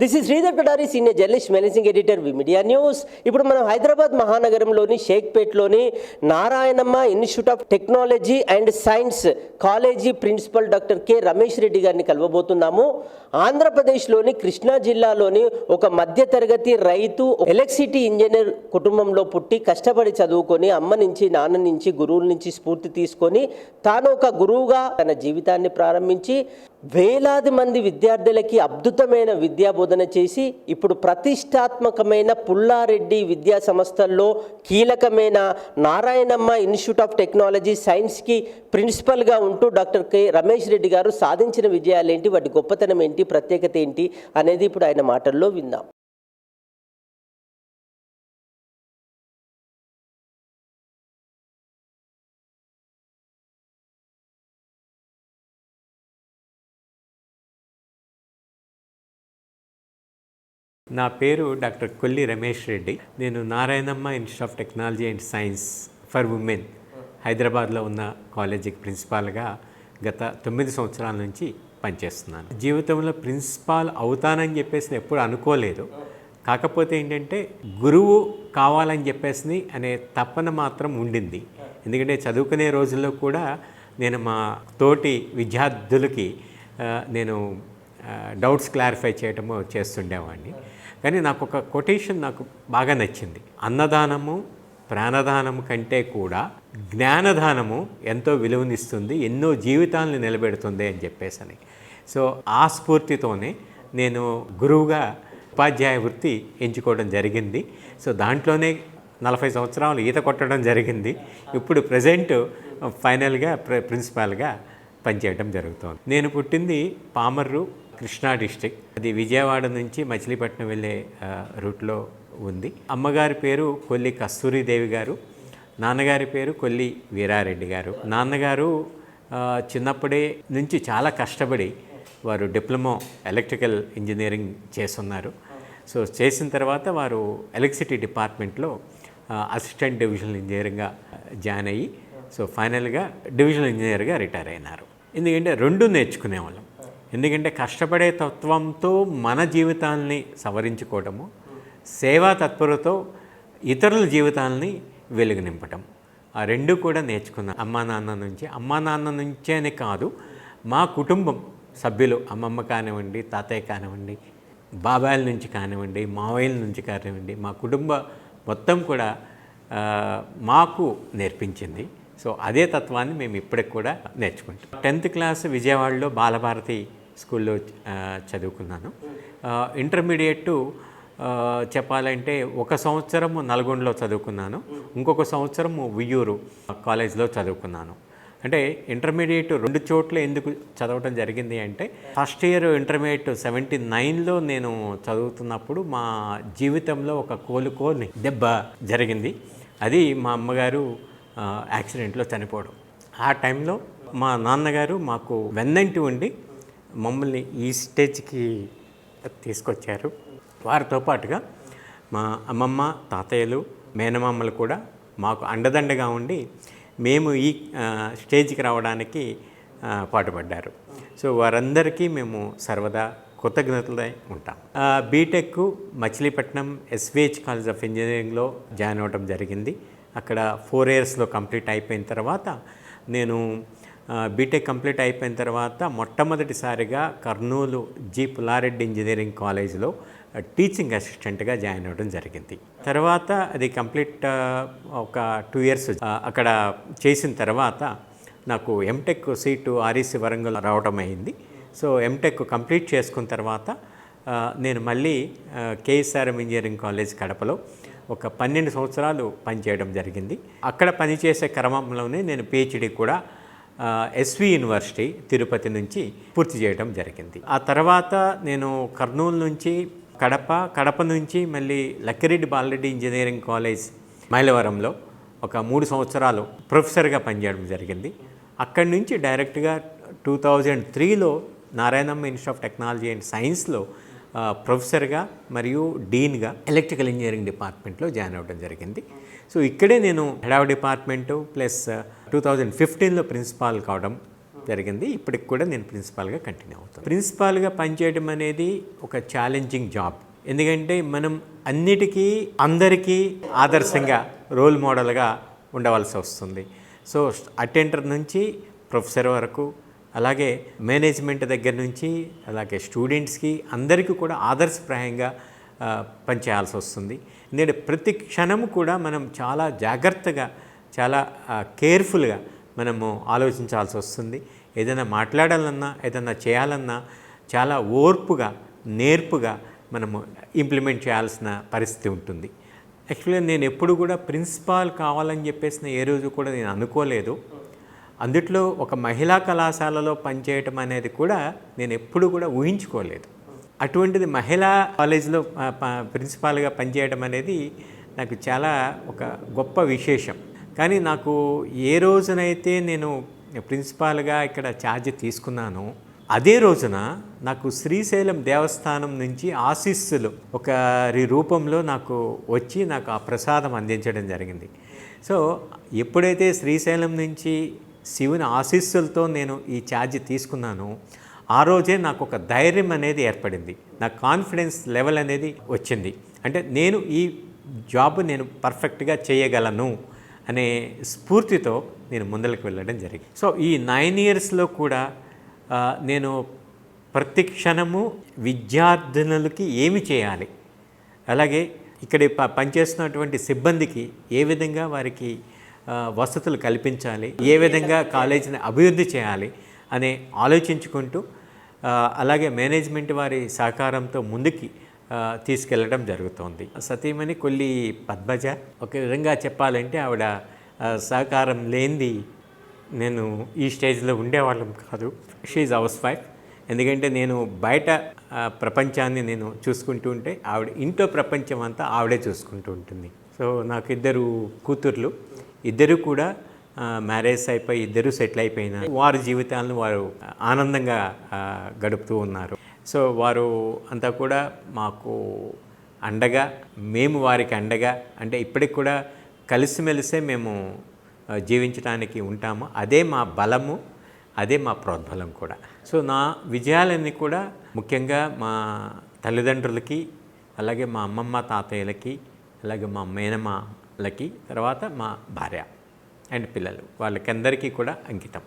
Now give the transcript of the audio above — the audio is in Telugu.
This is Sridhar Katari senior journalist managing editor V media news ఇప్పుడు మనం హైదరాబాద్ మహానగరంలోని షేక్పేట్లోని Narayanamma institute of technology and science college principal doctor K Ramesh Reddy గారిని కలవబోతున్నాము. ఆంధ్రప్రదేశ్లోని కృష్ణా జిల్లాలోని ఒక మధ్యతరగతి రైతు ఎలక్ట్రిసిటీ ఇంజనీర్ కుటుంబంలో పుట్టి కష్టపడి చదువుకొని అమ్మ నుంచి నాన్న నుంచి గురువుల నుంచి స్ఫూర్తి తీసుకొని తాను ఒక గురువుగా తన జీవితాన్ని ప్రారంభించి వేలాది మంది విద్యార్థులకి అద్భుతమైన విద్యా బోధన చేసి ఇప్పుడు ప్రతిష్టాత్మకమైన పుల్లారెడ్డి విద్యా సంస్థల్లో కీలకమైన నారాయణమ్మ ఇన్స్టిట్యూట్ ఆఫ్ టెక్నాలజీ సైన్స్కి ప్రిన్సిపల్గా ఉంటూ డాక్టర్ కె రమేష్ రెడ్డి గారు సాధించిన విజయాలు ఏంటి వాటి గొప్పతనం ఏంటి ప్రత్యేకత ఏంటి అనేది ఇప్పుడు ఆయన మాటల్లో విందాం. నా పేరు డాక్టర్ కొల్లి రమేష్ రెడ్డి. నేను Narayanamma institute of technology and science for women హైదరాబాద్లో ఉన్న కాలేజీకి ప్రిన్సిపాల్గా గత తొమ్మిది సంవత్సరాల నుంచి పనిచేస్తున్నాను. జీవితంలో ప్రిన్సిపాల్ అవుతానని చెప్పేసి ఎప్పుడు అనుకోలేదు. కాకపోతే ఏంటంటే గురువు కావాలని చెప్పేసి అనే తపన మాత్రం ఉండింది. ఎందుకంటే చదువుకునే రోజుల్లో కూడా నేను మా తోటి విద్యార్థులకి నేను డౌట్స్ క్లారిఫై చేయటము చేస్తుండేవాడిని. కానీ నాకు ఒక కొటేషన్ నాకు బాగా నచ్చింది. అన్నదానము ప్రాణదానము కంటే కూడా జ్ఞానదానము ఎంతో విలువనిస్తుంది ఎన్నో జీవితాలను నిలబెడుతుంది అని చెప్పేసి అని సో ఆ స్ఫూర్తితోనే నేను గురువుగా ఉపాధ్యాయ వృత్తి ఎంచుకోవడం జరిగింది. సో దాంట్లోనే నలభై సంవత్సరాలు ఈత కొట్టడం జరిగింది. ఇప్పుడు ప్రజెంట్ ఫైనల్గా ప్రిన్సిపాల్గా పనిచేయడం జరుగుతోంది. నేను పుట్టింది పామర్రు కృష్ణా డిస్టిక్ అది విజయవాడ నుంచి మచిలీపట్నం వెళ్ళే రూట్లో ఉంది. అమ్మగారి పేరు కొల్లి కస్తూరిదేవి గారు. నాన్నగారి పేరు కొల్లి వీరారెడ్డి గారు. నాన్నగారు చిన్నప్పుడే నుంచి చాలా కష్టపడి వారు డిప్లొమా ఎలక్ట్రికల్ ఇంజనీరింగ్ చేస్తున్నారు. సో చేసిన తర్వాత వారు ఎలక్ట్రిసిటీ డిపార్ట్మెంట్లో అసిస్టెంట్ డివిజనల్ ఇంజనీరింగ్గా జాయిన్ అయ్యి సో ఫైనల్గా డివిజనల్ ఇంజనీర్గా రిటైర్ అయినారు. ఎందుకంటే రెండు నేర్చుకునేవాళ్ళం. ఎందుకంటే కష్టపడే తత్వంతో మన జీవితాల్ని సవరించుకోవటము సేవా తత్పరతో ఇతరుల జీవితాలని వెలుగు నింపటం ఆ రెండు కూడా నేర్చుకున్నాను అమ్మా నాన్న నుంచి. అమ్మా నాన్న నుంచేనే కాదు మా కుటుంబం సభ్యులు అమ్మమ్మ కానివ్వండి తాతయ్య కానివ్వండి బాబాయిల నుంచి కానివ్వండి మావయ్యల నుంచి కానివ్వండి మా కుటుంబ మొత్తం కూడా మాకు నేర్పించింది. సో అదే తత్వాన్ని మేము ఇప్పటికి కూడా నేర్చుకుంటాం టెన్త్ క్లాస్ విజయవాడలో బాలభారతి స్కూల్లో చదువుకున్నాను. ఇంటర్మీడియట్ చెప్పాలంటే ఒక సంవత్సరము నల్గొండలో చదువుకున్నాను. ఇంకొక సంవత్సరం ఉయ్యూరు కాలేజ్లో చదువుకున్నాను. అంటే ఇంటర్మీడియట్ రెండు చోట్ల ఎందుకు చదవటం జరిగింది అంటే ఫస్ట్ ఇయర్ ఇంటర్మీడియట్ సెవెంటీ నైన్లో నేను చదువుతున్నప్పుడు మా జీవితంలో ఒక కోలుకోని దెబ్బ జరిగింది. అది మా అమ్మగారు యాక్సిడెంట్లో చనిపోవడం. ఆ టైంలో మా నాన్నగారు మాకు వెన్నంటి ఉండి మమ్మల్ని ఈ స్టేజ్కి తీసుకొచ్చారు. వారితో పాటుగా మా అమ్మమ్మ తాతయ్యలు మేనమామలు కూడా మాకు అండదండగా ఉండి మేము ఈ స్టేజ్కి రావడానికి పాటుపడ్డారు. సో వారందరికీ మేము సర్వదా కృతజ్ఞతలై ఉంటాం. BTech Machilipatnam SVH college of ఇంజనీరింగ్లో జాయిన్ అవ్వడం జరిగింది. అక్కడ ఫోర్ ఇయర్స్లో కంప్లీట్ అయిపోయిన తర్వాత నేను బీటెక్ కంప్లీట్ అయిపోయిన తర్వాత మొట్టమొదటిసారిగా కర్నూలు జి పుల్లారెడ్డి ఇంజనీరింగ్ కాలేజ్లో టీచింగ్ అసిస్టెంట్గా జాయిన్ అవ్వడం జరిగింది. తర్వాత అది కంప్లీట్ ఒక టూ ఇయర్స్ అక్కడ చేసిన తర్వాత నాకు ఎంటెక్ సీటు ఆర్ఈసీ వరంగల్ రావడం అయింది. సో ఎంటెక్ కంప్లీట్ చేసుకున్న తర్వాత నేను మళ్ళీ కేఎస్ఆర్ఎం ఇంజనీరింగ్ కాలేజ్ కడపలో ఒక పన్నెండు సంవత్సరాలు పనిచేయడం జరిగింది. అక్కడ పనిచేసే క్రమంలోనే నేను పిహెచ్డి కూడా ఎస్వి యూనివర్సిటీ తిరుపతి నుంచి పూర్తి చేయడం జరిగింది. ఆ తర్వాత నేను కర్నూలు నుంచి కడప కడప నుంచి మళ్ళీ లక్కిరెడ్డి బాలరెడ్డి ఇంజనీరింగ్ కాలేజ్ మైలవరంలో ఒక మూడు సంవత్సరాలు ప్రొఫెసర్గా పనిచేయడం జరిగింది. అక్కడి నుంచి డైరెక్ట్గా టూ థౌజండ్ త్రీలో Narayanamma institute of technology and సైన్స్లో ప్రొఫెసర్గా మరియు డీన్గా ఎలక్ట్రికల్ ఇంజనీరింగ్ డిపార్ట్మెంట్లో జాయిన్ అవ్వడం జరిగింది. సో ఇక్కడే నేను head of department plus two thousand ఫిఫ్టీన్లో ప్రిన్సిపాల్ కావడం జరిగింది. ఇప్పటికి కూడా నేను ప్రిన్సిపాల్గా కంటిన్యూ అవుతాను. ప్రిన్సిపాల్గా పనిచేయడం అనేది ఒక ఛాలెంజింగ్ జాబ్. ఎందుకంటే మనం అన్నిటికీ అందరికీ ఆదర్శంగా రోల్ మోడల్గా ఉండవలసి వస్తుంది. సో అటెండర్ నుంచి ప్రొఫెసర్ వరకు అలాగే మేనేజ్మెంట్ దగ్గర నుంచి అలాగే స్టూడెంట్స్కి అందరికీ కూడా ఆదర్శప్రాయంగా పనిచేయాల్సి వస్తుంది ఎందుకంటే ప్రతి క్షణం కూడా మనం చాలా జాగ్రత్తగా చాలా కేర్ఫుల్గా మనము ఆలోచించాల్సి వస్తుంది ఏదైనా మాట్లాడాలన్నా ఏదైనా చేయాలన్నా చాలా ఓర్పుగా నేర్పుగా మనము ఇంప్లిమెంట్ చేయాల్సిన పరిస్థితి ఉంటుంది. యాక్చువల్గా నేను ఎప్పుడు కూడా ప్రిన్సిపాల్ కావాలని చెప్పేసి ఏ రోజు కూడా నేను అనుకోలేదు. అందుట్లో ఒక మహిళా కళాశాలలో పనిచేయటం అనేది కూడా నేను ఎప్పుడు కూడా ఊహించుకోలేదు. అటువంటిది మహిళా కాలేజీలో ప్రిన్సిపాల్గా పనిచేయడం అనేది నాకు చాలా ఒక గొప్ప విశేషం. కానీ నాకు ఏ రోజునైతే నేను ప్రిన్సిపాల్గా ఇక్కడ ఛార్జ్ తీసుకున్నానో అదే రోజున నాకు శ్రీశైలం దేవస్థానం నుంచి ఆశీస్సులు ఒక రూపంలో నాకు వచ్చి నాకు ఆ ప్రసాదం అందించడం జరిగింది. సో ఎప్పుడైతే శ్రీశైలం నుంచి శివుని ఆశీస్సులతో నేను ఈ ఛార్జ్ తీసుకున్నాను. ఆ రోజే నాకు ఒక ధైర్యం అనేది ఏర్పడింది. నా కాన్ఫిడెన్స్ లెవెల్ అనేది వచ్చింది. అంటే నేను ఈ జాబ్ నేను పర్ఫెక్ట్గా చేయగలను అనే స్ఫూర్తితో నేను ముందరికి వెళ్ళడం జరిగింది. సో ఈ నైన్ ఇయర్స్లో కూడా నేను ప్రతి క్షణము విద్యార్థినులకి ఏమి చేయాలి? అలాగే ఇక్కడ ప- పనిచేస్తున్నటువంటి సిబ్బందికి ఏ విధంగా వారికి వసతులు కల్పించాలి ఏ విధంగా కాలేజీని అభివృద్ధి చేయాలి అనే ఆలోచించుకుంటూ అలాగే మేనేజ్మెంట్ వారి సహకారంతో ముందుకి తీసుకెళ్ళడం జరుగుతోంది. సతీమణి కొల్లి పద్మజ ఒక విధంగా చెప్పాలంటే ఆవిడ సహకారం లేనిది నేను ఈ స్టేజ్లో ఉండేవాళ్ళం కాదు. షీఈ్ హౌస్ వైఫ్ ఎందుకంటే నేను బయట ప్రపంచాన్ని నేను చూసుకుంటూ ఉంటే ఆవిడ ఇంట్లో ప్రపంచం అంతా ఆవిడే చూసుకుంటూ ఉంటుంది. సో నాకు ఇద్దరు కూతుర్లు. ఇద్దరు కూడా మ్యారేజ్ అయిపోయి ఇద్దరు సెటిల్ అయిపోయిన వారి జీవితాలను వారు ఆనందంగా గడుపుతూ ఉన్నారు. సో వారు అంతా కూడా మాకు అండగా మేము వారికి అండగా అంటే ఇప్పటికి కూడా కలిసిమెలిసే మేము జీవించడానికి ఉంటాము. అదే మా బలము అదే మా ప్రోద్బలం కూడా. సో నా విజయాలన్నీ కూడా ముఖ్యంగా మా తల్లిదండ్రులకి అలాగే మా అమ్మమ్మ తాతయ్యలకి అలాగే మా వాళ్ళకి తర్వాత మా భార్య అండ్ పిల్లలు. వాళ్ళకందరికీ కూడా అంకితం.